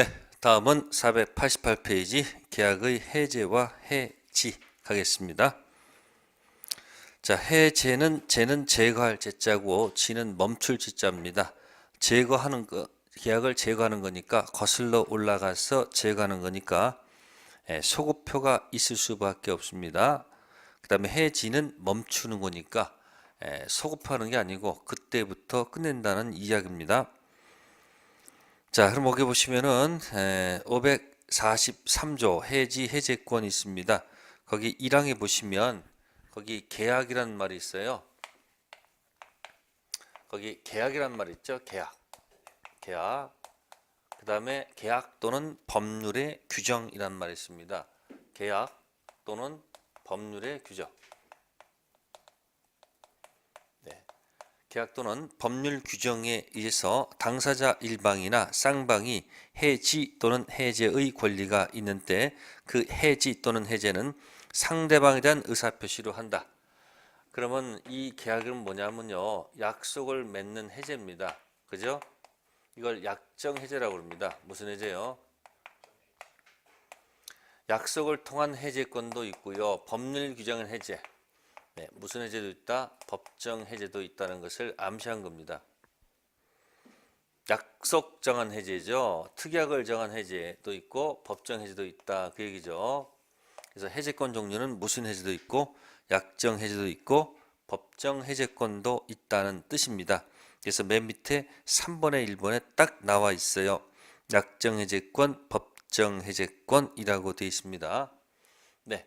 네, 다음은 488페이지 계약의 해제와 해지 가겠습니다. 자, 해제는 제는 제거할 제자고 지는 멈출 지자입니다. 제거하는 거 계약을 제거하는 거니까 거슬러 올라가서 제거하는 거니까 예, 소급표가 있을 수밖에 없습니다. 그다음에 해지는 멈추는 거니까 예, 소급하는 게 아니고 그때부터 끝낸다는 이야기입니다. 자, 그럼 여기 보시면은 543조 해지 해제권 있습니다. 거기 1항에 보시면 거기 계약이라는 말이 있어요. 거기 계약이라는 말 있죠? 계약. 계약. 그다음에 계약 또는 법률의 규정이라는 말이 있습니다. 계약 또는 법률의 규정. 계약 또는 법률 규정에 의해서 당사자 일방이나 쌍방이 해지 또는 해제의 권리가 있는 때 그 해지 또는 해제는 상대방에 대한 의사 표시로 한다. 그러면 이 계약은 뭐냐면요. 약속을 맺는 해제입니다. 그죠? 이걸 약정 해제라고 합니다. 무슨 해제요? 약속을 통한 해제권도 있고요. 법률 규정은 해제. 네, 무슨 해제도 있다? 법정 해제도 있다는 것을 암시한 겁니다. 약속 정한 해제죠. 특약을 정한 해제도 있고 법정 해제도 있다. 그 얘기죠. 그래서 해제권 종류는 무슨 해제도 있고 약정 해제도 있고 법정 해제권도 있다는 뜻입니다. 그래서 맨 밑에 3번에 1번에 딱 나와 있어요. 약정 해제권, 법정 해제권이라고 되어 있습니다. 네.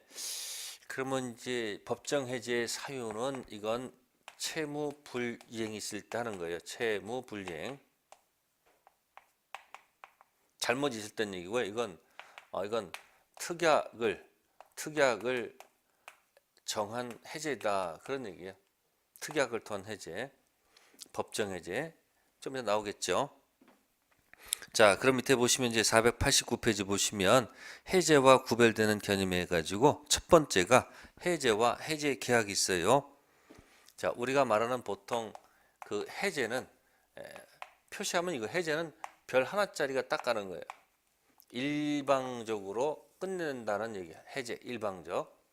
그러면 이제 법정 해제 사유는 이건 채무 불이행이 있을 때 하는 거예요. 채무 불이행. 잘못 있을 땐 얘기고요. 이건 어, 이건 특약을 특약을 정한 해제다 그런 얘기예요. 특약을 통한 해제, 법정 해제 좀 이따 나오겠죠. 자, 그럼 밑에 보시면 이제 489페이지 보시면 해제와 구별되는 개념에 해 가지고 첫 번째가 해제와 해제 계약이 있어요. 자, 우리가 말하는 보통 그 해제는 에, 표시하면 이거 해제는 별 하나짜리가 딱 가는 거예요. 일방적으로 끝낸다는 얘기야. 해제 일방적.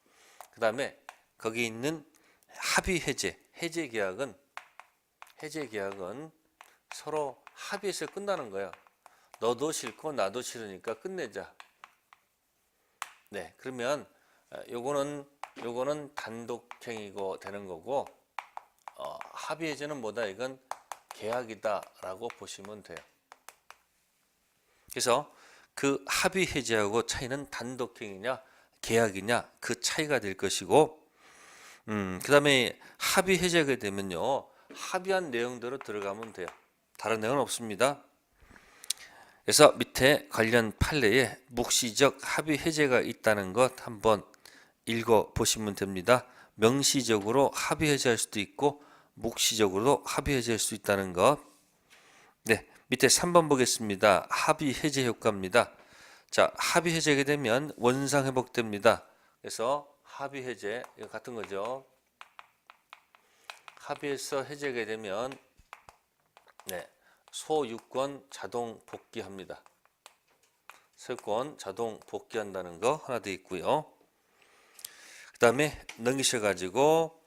그다음에 거기 있는 합의 해제, 해제 계약은 해제 계약은 서로 합의해서 끝나는 거야. 너도 싫고 나도 싫으니까 끝내자. 네, 그러면 어, 요거는 요거는 단독행위고 되는 거고 어, 합의 해제는 뭐다? 이건 계약이다라고 보시면 돼요. 그래서 그 합의 해제하고 차이는 단독행위냐 계약이냐 그 차이가 될 것이고 음, 그다음에 합의 해제가 되면요 합의한 내용대로 들어가면 돼요. 다른 내용은 없습니다. 그래서 밑에 관련 판례에 묵시적 합의 해제가 있다는 것 한번 읽어 보시면 됩니다. 명시적으로 합의 해제할 수도 있고 묵시적으로도 합의 해제할 수 있다는 것. 네, 밑에 3번 보겠습니다. 합의 해제 효과입니다. 자, 합의 해제가 되면 원상 회복됩니다. 그래서 합의 해제 이거 같은 거죠. 합의해서 해제가 되면 네. 소유권 자동 복귀합니다. 소유권 자동 복귀한다는 거 하나 더 있고요. 그 다음에 넘기셔가지고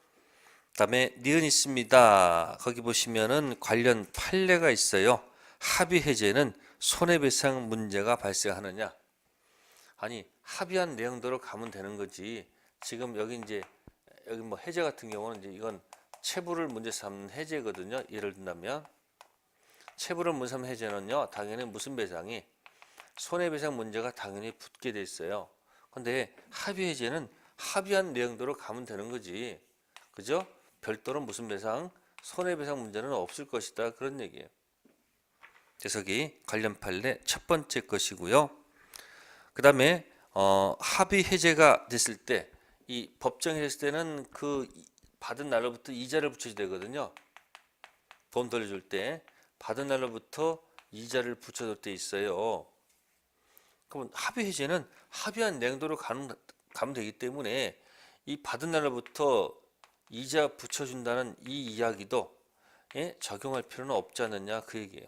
그 다음에 니은 있습니다. 거기 보시면은 관련 판례가 있어요. 합의 해제는 손해배상 문제가 발생하느냐? 아니 합의한 내용대로 가면 되는 거지. 지금 여기 이제 여기 뭐 해제 같은 경우는 이제 이건 체부를 문제 삼는 해제거든요. 예를 든다면 체불을 문삼 해제는요 당연히 무슨 배상이 손해배상 문제가 당연히 붙게 돼 있어요. 근데 합의 해제는 합의한 내용대로 가면 되는 거지. 그죠? 별도로 무슨 배상, 손해배상 문제는 없을 것이다. 그런 얘기예요. 재석이 관련 판례 첫 번째 것이고요. 그 다음에 어, 합의 해제가 됐을 때 이 법정이 됐을 때는 그 받은 날로부터 이자를 붙여야 되거든요. 돈 돌려줄 때 받은 날로부터 이자를 붙여줄 때 있어요. 그러면 합의 해제는 합의한 내용대로 가는, 가면 되기 때문에 이 받은 날로부터 이자 붙여준다는 이 이야기도 예? 적용할 필요는 없지 않느냐 그 얘기예요.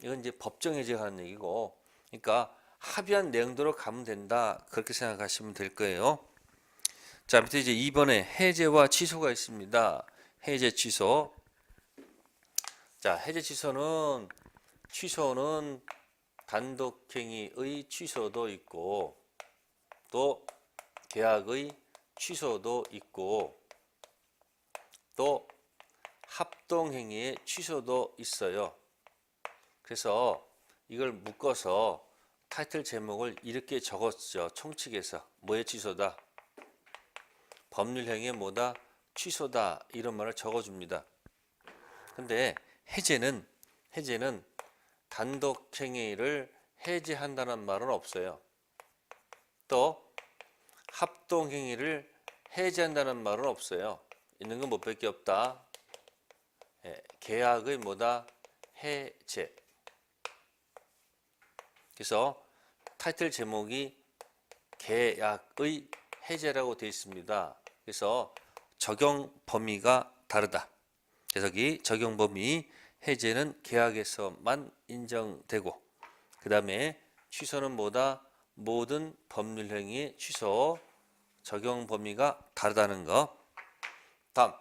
이건 이제 법정 해제하는 얘기고, 그러니까 합의한 내용대로 가면 된다 그렇게 생각하시면 될 거예요. 자 밑에 이제 2번에 해제와 취소가 있습니다. 해제 취소. 자 해제 취소는 취소는 단독행위의 취소도 있고 또 계약의 취소도 있고 또 합동행위의 취소도 있어요. 그래서 이걸 묶어서 타이틀 제목을 이렇게 적었죠. 총칙에서 뭐의 취소다? 법률 행위의 뭐다? 취소다 이런 말을 적어줍니다. 근데 해제는 해제는 단독 행위를 해제한다는 말은 없어요. 또 합동 행위를 해제한다는 말은 없어요. 있는 건 뭐밖에 없다. 예, 계약의 뭐다? 해제. 그래서 타이틀 제목이 계약의 해제라고 되어 있습니다. 그래서 적용 범위가 다르다. 그래서 이 적용 범위 해제는 계약에서만 인정되고 그 다음에 취소는 뭐다? 모든 법률 행위 취소 적용 범위가 다르다는 거. 다음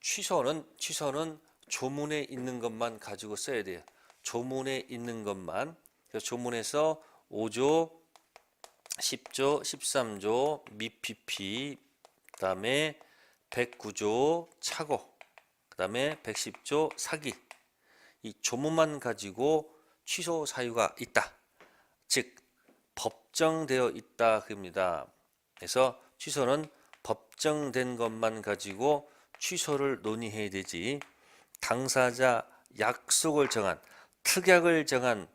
취소는 취소는 조문에 있는 것만 가지고 써야 돼요. 조문에 있는 것만. 그래서 조문에서 5조, 10조, 13조, 미PP, 그다음에 109조 착오, 그 다음에 110조 사기. 이 조문만 가지고 취소 사유가 있다. 즉 법정되어 있다 그입니다. 그래서 취소는 법정된 것만 가지고 취소를 논의해야 되지 당사자 약속을 정한 특약을 정한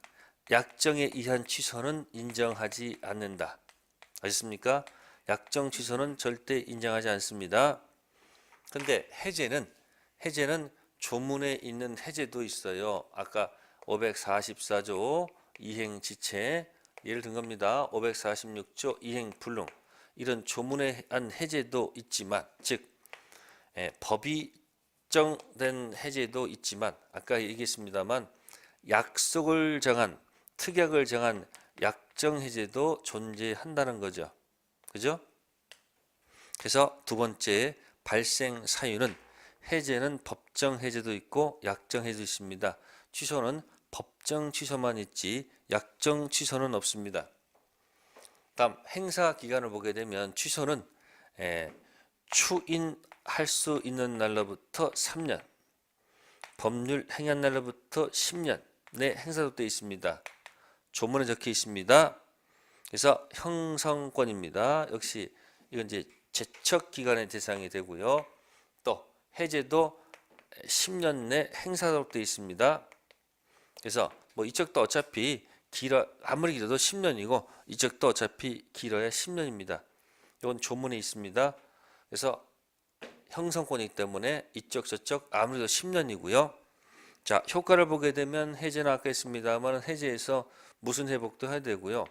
약정에 의한 취소는 인정하지 않는다. 아셨습니까? 약정 취소는 절대 인정하지 않습니다. 근데 해제는 해제는 조문에 있는 해제도 있어요. 아까 544조 이행지체 예를 든 겁니다. 546조 이행불능 이런 조문에 한 해제도 있지만 즉 예, 법이 정된 해제도 있지만 아까 얘기했습니다만 약속을 정한 특약을 정한 약정 해제도 존재한다는 거죠. 그죠? 그래서 두 번째 발생 사유는 해제는 법정 해제도 있고 약정 해제도 있습니다. 취소는 법정 취소만 있지 약정 취소는 없습니다. 다음 행사 기간을 보게 되면 취소는 에, 추인할 수 있는 날로부터 3년, 법률 행한 날로부터 10년 내 행사도 되어 있습니다. 조문에 적혀 있습니다. 그래서 형성권입니다. 역시 이건 이제 제척 기간의 대상이 되고요. 또 해제도 10년 내 행사로 되어 있습니다. 그래서 뭐 이쪽도 어차피 길어 아무리 길어도 10년이고 이쪽도 어차피 길어야 10년입니다. 이건 조문에 있습니다. 그래서 형성권이기 때문에 이쪽 저쪽 아무래도 10년이고요. 자 효과를 보게 되면 해제는 아까 했습니다만 해제에서 무슨 회복도 해야 되고요.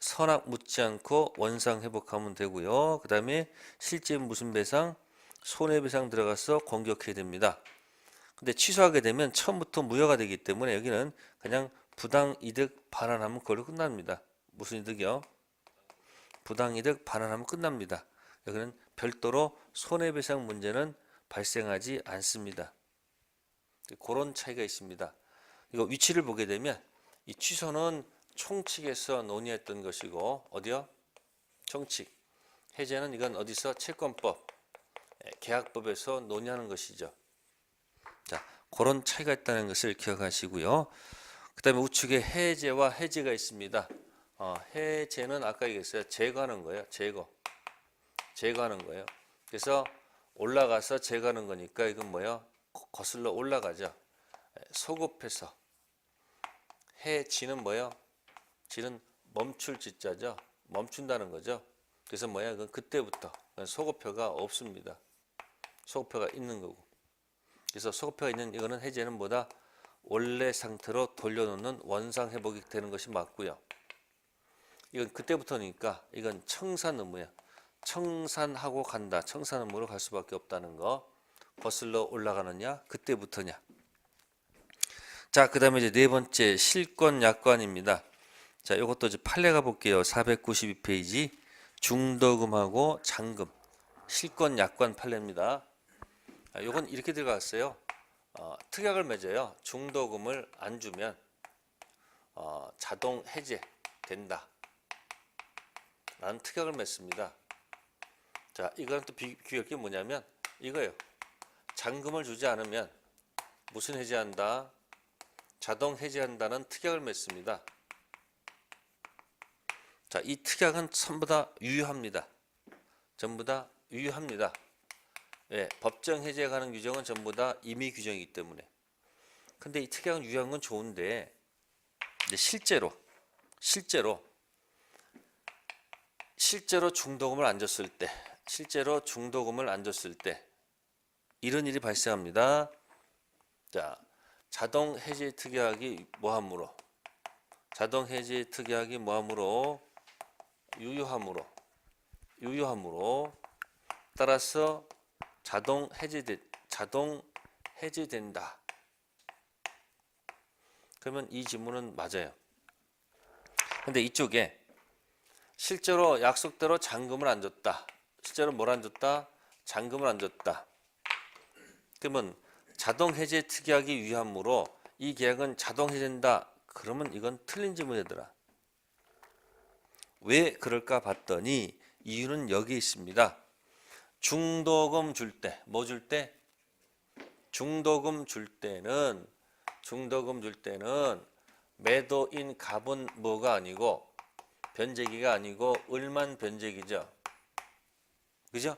선악 묻지 않고 원상 회복하면 되고요. 그 다음에 실제 무슨 배상, 손해배상 들어가서 공격해야 됩니다. 근데 취소하게 되면 처음부터 무효가 되기 때문에 여기는 그냥 부당이득 반환하면 그걸로 끝납니다. 무슨 이득이요? 부당이득 반환하면 끝납니다. 여기는 별도로 손해배상 문제는 발생하지 않습니다. 그런 차이가 있습니다. 이거 위치를 보게 되면 이 취소는 총칙에서 논의했던 것이고 어디요? 총칙. 해제는 이건 어디서 채권법, 예, 계약법에서 논의하는 것이죠. 자, 그런 차이가 있다는 것을 기억하시고요. 그다음에 우측에 해제와 해제가 있습니다. 어, 해제는 아까 얘기했어요. 제거하는 거예요. 제거. 제거하는 거예요. 그래서 올라가서 제거하는 거니까 이건 뭐예요? 거- 거슬러 올라가죠. 예, 소급해서 해지는 뭐예요? 지는 멈출 지자죠. 멈춘다는 거죠. 그래서 뭐야? 그 그때부터 소급표가 없습니다. 소급표가 있는 거고. 그래서 소급표가 있는 이거는 해제는 뭐다? 원래 상태로 돌려놓는 원상 회복이 되는 것이 맞고요. 이건 그때부터니까 이건 청산 의무야. 청산하고 간다. 청산 의무로 갈 수밖에 없다는 거. 거슬러 올라가느냐? 그때부터냐? 자, 그 다음에 이제 네 번째 실권 약관입니다. 자, 이것도 이제 판례 가 볼게요. 492페이지 중도금하고 잔금 실권 약관 판례입니다. 아, 요건 이렇게 들어갔어요. 어, 특약을 맺어요. 중도금을 안 주면 어, 자동 해제 된다. 라는 특약을 맺습니다. 자, 이거랑 또 비, 비교할 게 뭐냐면 이거예요. 잔금을 주지 않으면 무슨 해제한다? 자동 해제한다는 특약을 맺습니다. 자, 이 특약은 전부 다 유효합니다. 전부 다 유효합니다. 예, 법정 해제에 관한 규정은 전부 다 임의 규정이기 때문에. 근데 이 특약은 유효한 건 좋은데 실제로 실제로 실제로 중도금을 안 줬을 때 실제로 중도금을 안 줬을 때 이런 일이 발생합니다. 자, 자동 해제 특약이 뭐함으로 자동 해제 특약이 뭐함으로 유효함으로 유효함으로 따라서 자동 해제돼 자동 해제된다. 그러면 이 지문은 맞아요. 근데 이쪽에 실제로 약속대로 잔금을 안 줬다. 실제로 뭘 안 줬다? 잔금을 안 줬다. 그러면 자동 해제 특약이 유효함으로 이 계약은 자동 해제된다. 그러면 이건 틀린 지문이더라. 왜 그럴까 봤더니 이유는 여기 있습니다. 중도금 줄 때, 뭐 줄 때? 중도금 줄 때는 중도금 줄 때는 매도인 갑은 뭐가 아니고 변제기가 아니고 을만 변제기죠. 그죠?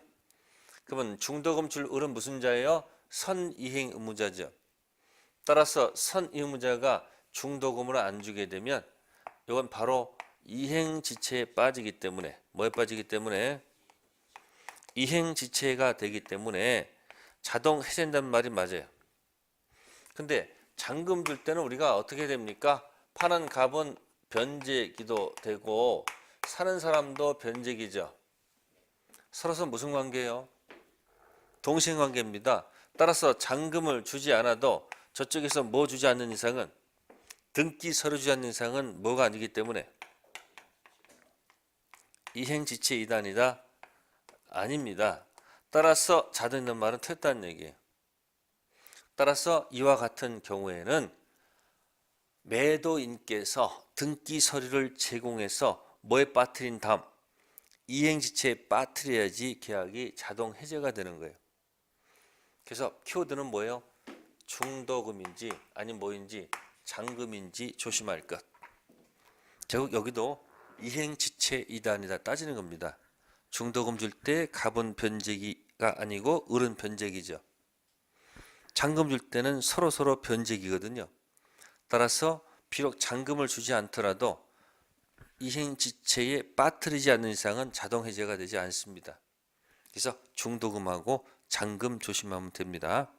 그러면 중도금 줄 을은 무슨 자예요? 선이행 의무자죠. 따라서 선의무자가 중도금을 안 주게 되면 이건 바로 이행지체에 빠지기 때문에 뭐에 빠지기 때문에 이행지체가 되기 때문에 자동 해제된다는 말이 맞아요. 근데 잔금 줄 때는 우리가 어떻게 됩니까? 파는 값은 변제기도 되고 사는 사람도 변제기죠. 서로서 무슨 관계예요? 동생 관계입니다. 따라서 잔금을 주지 않아도 저쪽에서 뭐 주지 않는 이상은 등기 서류 주지 않는 이상은 뭐가 아니기 때문에 이행지체 이단이다 아닙니다. 따라서 자도 있는 말은 틀렸다는 얘기예요. 따라서 이와 같은 경우에는 매도인께서 등기 서류를 제공해서 뭐에 빠뜨린 다음 이행지체에 빠뜨려야지 계약이 자동 해제가 되는 거예요. 그래서 키워드는 뭐예요? 중도금인지 아니 뭐인지 잔금인지 조심할 것. 결국 여기도 이행지체 이단이다 따지는 겁니다. 중도금 줄 때 갑은 변제기가 아니고 을은 변제기죠. 잔금 줄 때는 서로 서로 변제기거든요. 따라서 비록 잔금을 주지 않더라도 이행지체에 빠뜨리지 않는 이상은 자동 해제가 되지 않습니다. 그래서 중도금하고 잔금 조심하면 됩니다.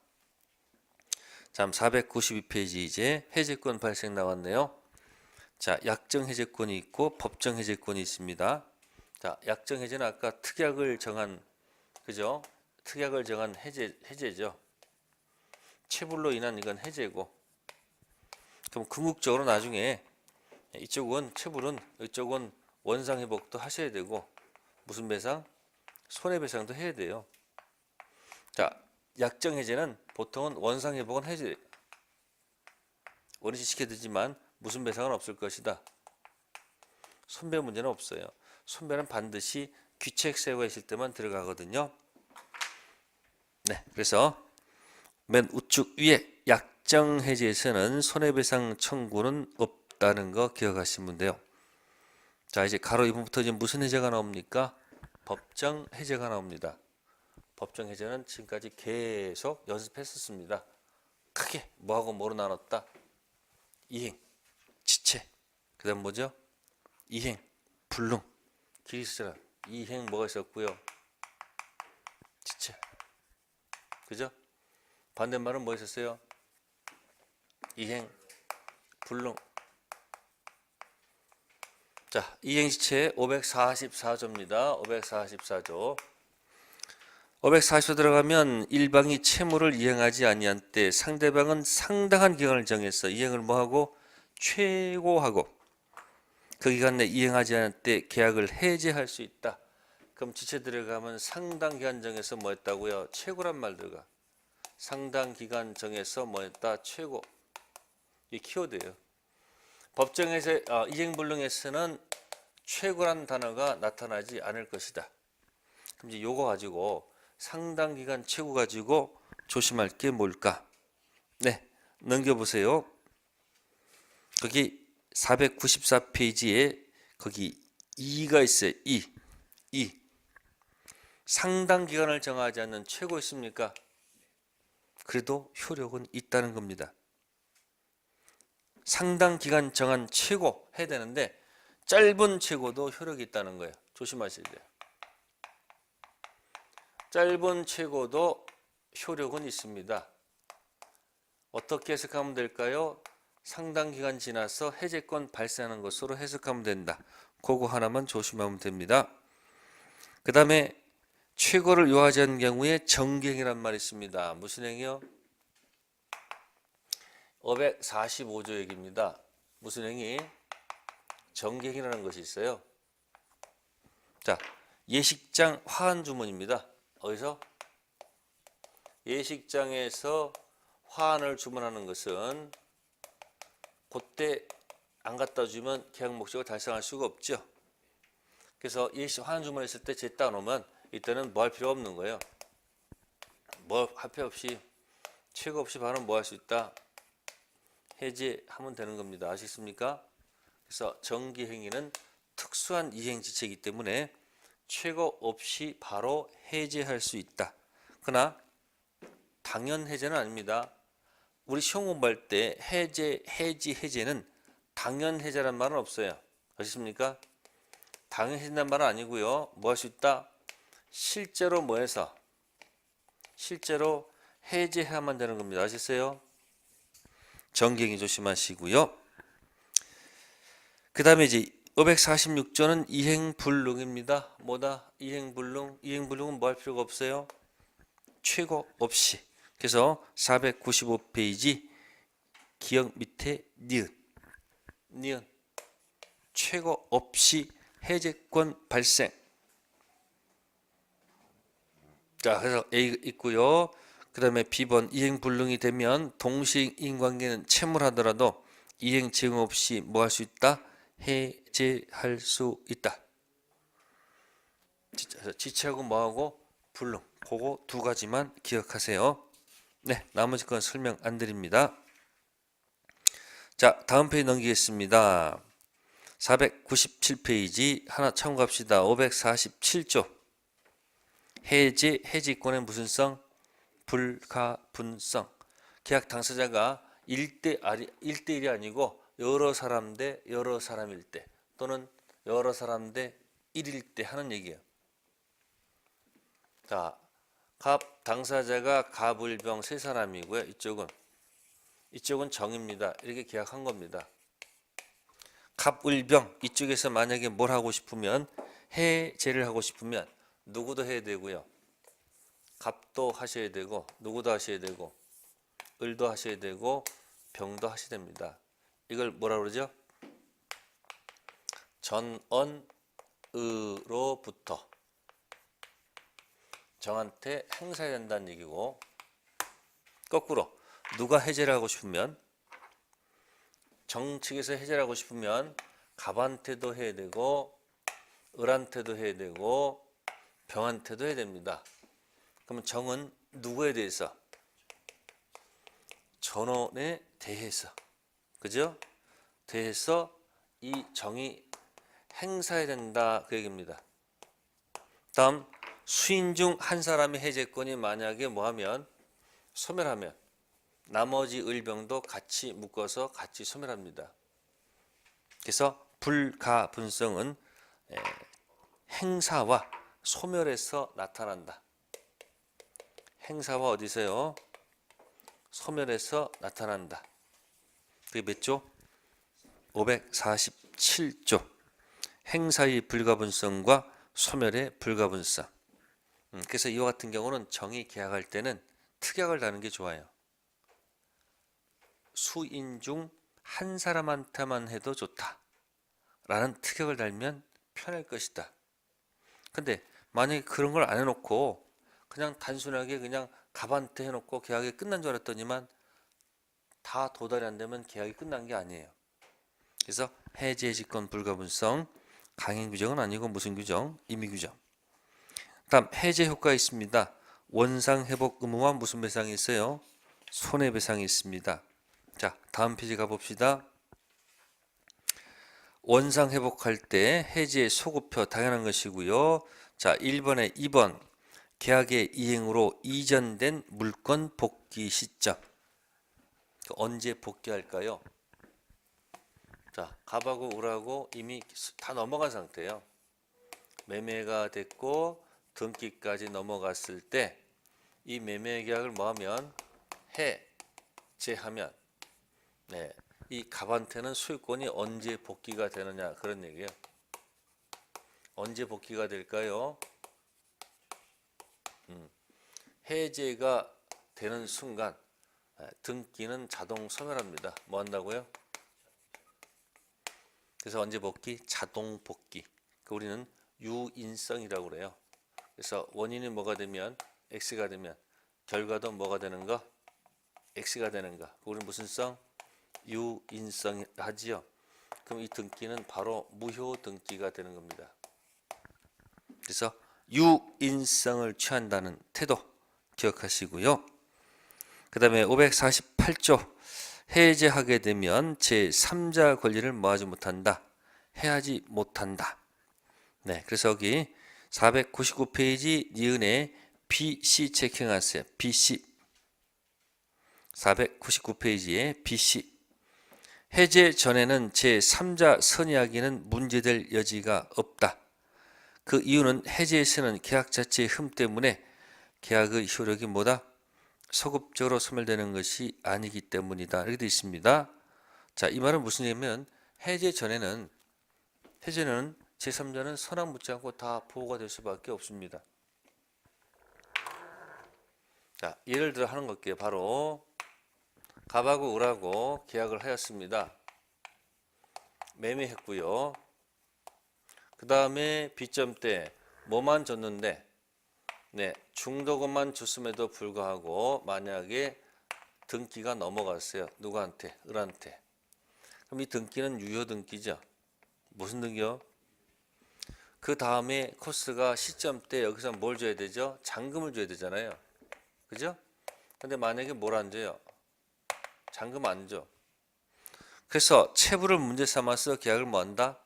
다음 492페이지 이제 해제권 발생 나왔네요. 자, 약정 해제권이 있고 법정 해제권이 있습니다. 자, 약정 해제는 아까 특약을 정한 그죠? 특약을 정한 해제 해제죠. 체불로 인한 이건 해제고. 그럼 궁극적으로 나중에 이쪽은 체불은 이쪽은 원상 회복도 하셔야 되고 무슨 배상? 손해 배상도 해야 돼요. 자, 약정 해제는 보통은 원상 회복은 해제 원위치 시켜드지만 무슨 배상은 없을 것이다. 손배 문제는 없어요. 손배는 반드시 귀책 세우가 있을 때만 들어가거든요. 네, 그래서 맨 우측 위에 약정 해제에서는 손해배상 청구는 없다는 거 기억하시면 돼요. 자, 이제 가로 2번부터 이제 무슨 해제가 나옵니까? 법정 해제가 나옵니다. 법정 해제는 지금까지 계속 연습했었습니다. 크게 뭐하고 뭐로 나눴다? 이행, 지체. 그다음 뭐죠? 이행, 불능. 기리스라 이행 뭐가 있었고요? 지체. 그죠? 반대말은 뭐 있었어요? 이행, 불능. 자, 이행지체 544조입니다. 544조. 540호 들어가면 일방이 채무를 이행하지 아니한 때 상대방은 상당한 기간을 정해서 이행을 뭐하고 최고하고 그 기간 내 이행하지 않을 때 계약을 해제할 수 있다. 그럼 지체 들어가면 상당 기간 정해서 뭐 했다고요? 최고란 말 들어가. 상당 기간 정해서 뭐 했다? 최고. 이 키워드예요. 법정에서 어, 이행불능에서는 최고란 단어가 나타나지 않을 것이다. 그럼 이제 요거 가지고 상당 기간 최고 가지고 조심할 게 뭘까? 네, 넘겨보세요. 거기 494페이지에 거기 2가 있어요. 2. 2. 상당 기간을 정하지 않는 최고 있습니까? 그래도 효력은 있다는 겁니다. 상당 기간 정한 최고 해야 되는데 짧은 최고도 효력이 있다는 거예요. 조심하셔야 돼요. 짧은 최고도 효력은 있습니다. 어떻게 해석하면 될까요? 상당 기간 지나서 해제권 발생하는 것으로 해석하면 된다. 그거 하나만 조심하면 됩니다. 그 다음에 최고를 요하지 않는 경우에 정경이란 말이 있습니다. 무슨 행위요? 545조 얘기입니다. 무슨 행위? 정경이라는 것이 있어요. 자, 예식장 화한 주문입니다. 어디서? 예식장에서 화환을 주문하는 것은 그때 안 갖다 주면 계약 목적을 달성할 수가 없죠. 그래서 예식 화환 주문 했을 때 제따 놓으면 이때는 뭐 할 필요 없는 거예요. 뭐할 필요 없이 최고 없이 바로 뭐 할 수 있다. 해제하면 되는 겁니다. 아시겠습니까? 그래서 정기 행위는 특수한 이행 지체이기 때문에 최고 없이 바로 해제할 수 있다. 그러나 당연 해제는 아닙니다. 우리 시험 공부할 때 해제, 해지, 해제는 당연 해제란 말은 없어요. 아십니까? 당연 해제란 말은 아니고요. 뭐 할 수 있다? 실제로 뭐 해서? 실제로 해제해야만 되는 겁니다. 아셨어요? 정경이 조심하시고요. 그 다음에 이제 546조는 이행불능입니다. 뭐다? 이행불능. 이행불능은 뭐 할 필요가 없어요? 최고 없이. 그래서 495페이지 기억 밑에 니은. 니은. 최고 없이 해제권 발생. 자, 그래서 A 있고요. 그 다음에 B번 이행불능이 되면 동시인관계는 채물하더라도 이행 제공 없이 뭐 할 수 있다? 해제할 수 있다. 지체- 지체하고 뭐하고 불능. 그거 두 가지만 기억하세요. 네, 나머지 건 설명 안 드립니다. 자, 다음 페이지 넘기겠습니다. 497페이지 하나 참고합시다. 547조 해제 해지권의 무슨 성? 불가분성. 계약 당사자가 1대 아니 1대1이 아니고 여러 사람 대 여러 사람일 때 또는 여러 사람 대 1일 때 하는 얘기예요. 자, 갑 당사자가 갑을병 세 사람이고요. 이쪽은 이쪽은 정입니다. 이렇게 계약한 겁니다. 갑을병 이쪽에서 만약에 뭘 하고 싶으면 해제를 하고 싶으면 누구도 해야 되고요. 갑도 하셔야 되고 누구도 하셔야 되고 을도 하셔야 되고 병도 하셔야 됩니다. 이걸 뭐라 그러죠? 전언으로부터 정한테 행사해야 된다는 얘기고 거꾸로 누가 해제를 하고 싶으면 정 측에서 해제를 하고 싶으면 갑한테도 해야 되고 을한테도 해야 되고 병한테도 해야 됩니다. 그러면 정은 누구에 대해서? 전원에 대해서. 그죠? 대해서 이 정이 행사해야 된다 그 얘기입니다. 다음 수인 중 한 사람의 해제권이 만약에 뭐하면 소멸하면 나머지 을병도 같이 묶어서 같이 소멸합니다. 그래서 불가분성은 에, 행사와 소멸에서 나타난다. 행사와 어디서요? 소멸에서 나타난다. 그게 몇 조? 547조. 행사의 불가분성과 소멸의 불가분성. 음, 그래서 이와 같은 경우는 정의 계약할 때는 특약을 다는 게 좋아요. 수인 중 한 사람한테만 해도 좋다. 라는 특약을 달면 편할 것이다. 근데 만약에 그런 걸 안 해놓고 그냥 단순하게 그냥 갑한테 해놓고 계약이 끝난 줄 알았더니만 다 도달이 안 되면 계약이 끝난 게 아니에요. 그래서 해제 직권 불가분성 강행 규정은 아니고 무슨 규정? 임의 규정. 다음 해제 효과 있습니다. 원상 회복 의무와 무슨 배상이 있어요? 손해배상이 있습니다. 자, 다음 페이지 가봅시다. 원상 회복할 때 해지의 소급표 당연한 것이고요. 자, 1번에 2번 계약의 이행으로 이전된 물건 복귀 시점. 그 언제 복귀할까요? 자, 갑하고 을하고 이미 다 넘어간 상태예요. 매매가 됐고 등기까지 넘어갔을 때 이 매매 계약을 뭐하면 해제하면 네, 이 갑한테는 소유권이 언제 복귀가 되느냐 그런 얘기예요. 언제 복귀가 될까요? 음, 해제가 되는 순간 예, 등기는 자동 소멸합니다. 뭐 한다고요? 그래서 언제 복귀? 자동 복귀. 그 우리는 유인성이라고 그래요. 그래서 원인이 뭐가 되면 x가 되면 결과도 뭐가 되는 거? x가 되는 거. 우리는 무슨 성? 유인성 하지요. 그럼 이 등기는 바로 무효 등기가 되는 겁니다. 그래서 유인성을 취한다는 태도 기억하시고요. 그 다음에 548조 해제하게 되면 제3자 권리를 뭐하지 못한다. 해하지 못한다. 네, 그래서 여기 499페이지 니은의 BC 체킹하세요. BC 499페이지에 BC 해제 전에는 제3자 선이하기는 문제될 여지가 없다. 그 이유는 해제에서는 계약 자체의 흠 때문에 계약의 효력이 뭐다? 소급적으로 소멸되는 것이 아니기 때문이다. 이렇게 되어 있습니다. 자, 이 말은 무슨 얘기냐면 해제 전에는 해제는 제3자는 선악 묻지 않고 다 보호가 될 수밖에 없습니다. 자, 예를 들어 하는 것게 바로 갑하고 을하고 계약을 하였습니다. 매매했고요. 그 다음에 비점 때 뭐만 줬는데 네, 중도금만 줬음에도 불구하고 만약에 등기가 넘어갔어요. 누구한테? 을한테. 그럼 이 등기는 유효 등기죠. 무슨 등기요? 그 다음에 코스가 시점 때 여기서 뭘 줘야 되죠? 잔금을 줘야 되잖아요. 그죠? 근데 만약에 뭘 안 줘요? 잔금 안 줘. 그래서 체부를 문제 삼아서 계약을 뭐 한다?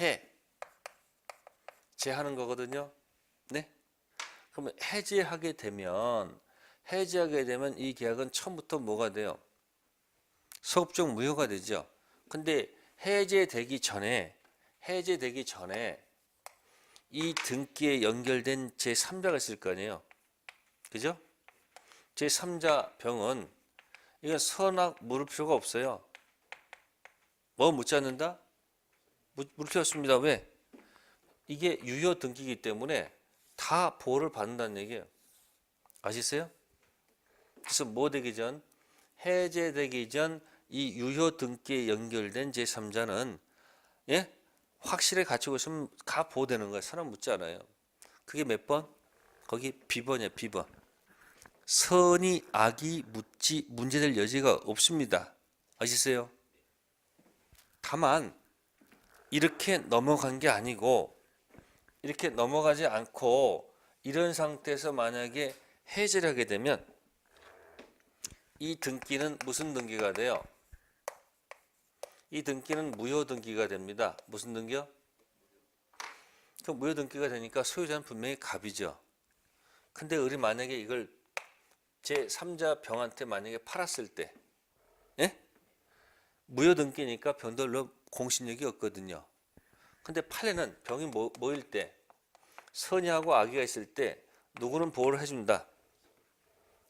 해. 제하는 거거든요. 네? 그러면 해제하게 되면 해제하게 되면 이 계약은 처음부터 뭐가 돼요? 소급적 무효가 되죠. 근데 해제되기 전에 해제되기 전에 이 등기에 연결된 제3자가 있을 거 아니에요. 그죠? 제3자 병은 이건 선악 물을 필요가 없어요. 뭐 묻지 않는다? 물을 필요 없습니다. 왜? 이게 유효 등기이기 때문에 다 보호를 받는다는 얘기예요. 아시세요? 그래서 뭐 되기 전 해제되기 전 이 유효 등기에 연결된 제3자는 예? 확실히 갖추고 있으면 다 보호되는 거예요. 사람 묻지 않아요. 그게 몇 번? 거기 B번이에요. B번. 선이 악이 묻지 문제될 여지가 없습니다. 아시세요? 다만 이렇게 넘어간 게 아니고 이렇게 넘어가지 않고 이런 상태에서 만약에 해제를 하게 되면 이 등기는 무슨 등기가 돼요? 이 등기는 무효 등기가 됩니다. 무슨 등기요? 그 무효 등기가 되니까 소유자는 분명히 갑이죠. 근데 우리 만약에 이걸 제 3자 병한테 만약에 팔았을 때, 예? 무효 등기니까 병들로 공신력이 없거든요. 근데 팔에는 병이 모, 모일 때, 선의하고 악의가 있을 때 누구는 보호를 해준다.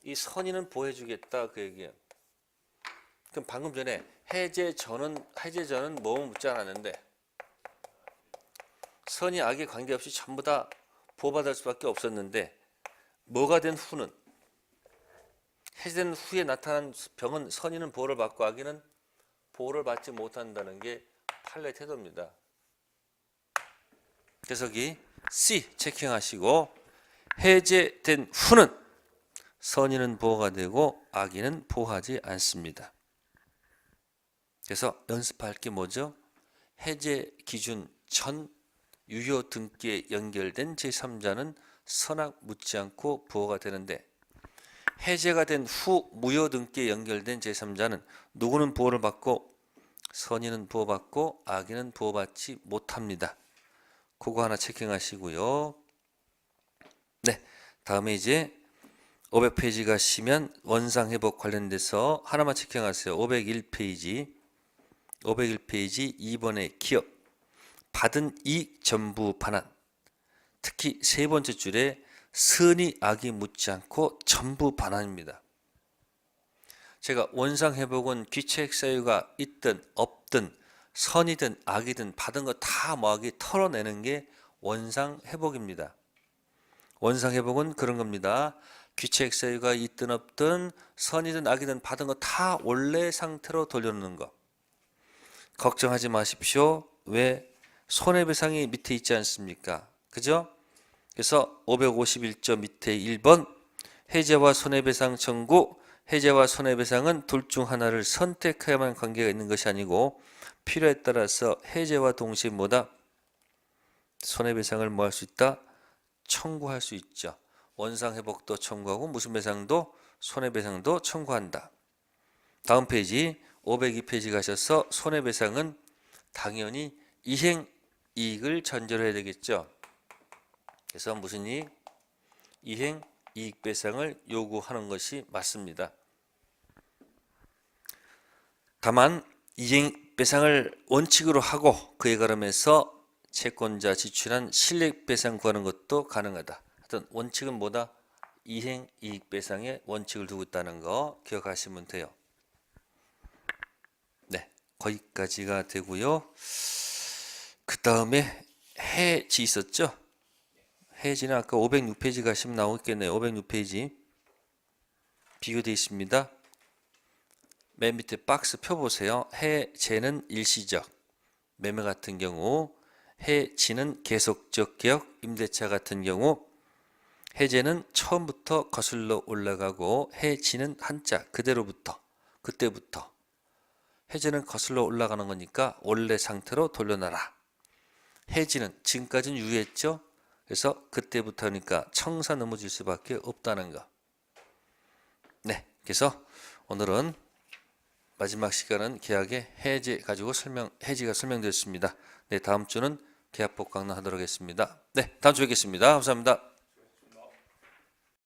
이 선의는 보호해주겠다 그 얘기예요. 그럼 방금 전에 해제 전은 해제 전은 뭐뭐 묻지 않았는데 선의 악의 관계없이 전부 다 보호받을 수밖에 없었는데 뭐가 된 후는 해제된 후에 나타난 병은 선인은 보호를 받고 아기는 보호를 받지 못한다는 게 판례 태도입니다. 여기 C 체킹하시고 해제된 후는 선인은 보호가 되고 악인은 보호하지 않습니다. 그래서 연습할 게 뭐죠? 해제 기준 전 유효 등기에 연결된 제3자는 선악 묻지 않고 보호가 되는데 해제가 된 후 무효 등기에 연결된 제3자는 누구는 보호를 받고 선인은 보호받고 악인은 보호받지 못합니다. 그거 하나 체킹하시고요. 네, 다음에 이제 500페이지 가시면 원상 회복 관련돼서 하나만 체킹하세요. 501페이지 501페이지 2번의 기업 받은 이익 전부 반환 특히 세 번째 줄에 선이 악이 묻지 않고 전부 반환입니다. 제가 원상 회복은 귀책 사유가 있든 없든 선이든 악이든 받은 거다 뭐하기 털어내는 게 원상 회복입니다. 원상 회복은 그런 겁니다. 귀책 사유가 있든 없든 선이든 악이든 받은 거 다 원래 상태로 돌려놓는 거. 걱정하지 마십시오. 왜 손해배상이 밑에 있지 않습니까? 그죠? 그래서 551조 밑에 1번 해제와 손해배상 청구 해제와 손해배상은 둘 중 하나를 선택해야만 관계가 있는 것이 아니고 필요에 따라서 해제와 동시에 뭐다 손해배상을 뭐 할 수 있다 청구할 수 있죠 원상 회복도 청구하고 무슨 배상도 손해배상도 청구한다 다음 페이지 502페이지 가셔서 손해배상은 당연히 이행 이익을 전제로 해야 되겠죠 그래서 무슨 이익? 이행 이익 배상을 요구하는 것이 맞습니다. 다만 이행 배상을 원칙으로 하고 그에 가름해서 채권자 지출한 실력 배상 구하는 것도 가능하다. 하여튼 원칙은 뭐다? 이행 이익 배상에 원칙을 두고 있다는 거 기억하시면 돼요. 네, 거기까지가 되고요. 그 다음에 해지 있었죠? 해지는 아까 506페이지 가시면 나오겠네요. 506페이지 비교되어 있습니다. 맨 밑에 박스 펴보세요. 해제는 일시적 매매 같은 경우 해지는 계속적 계약 임대차 같은 경우 해제는 처음부터 거슬러 올라가고 해지는 한자 그대로부터 그때부터 해제는 거슬러 올라가는 거니까 원래 상태로 돌려놔라. 해지는 지금까지는 유예했죠. 그래서 그때부터니까 청사 넘어질 수밖에 없다는 거. 네, 그래서 오늘은 마지막 시간은 계약의 해제 가지고 설명 해지가 설명되었습니다. 네, 다음 주는 계약법 강론하도록 하겠습니다. 네, 다음 주에 뵙겠습니다. 감사합니다.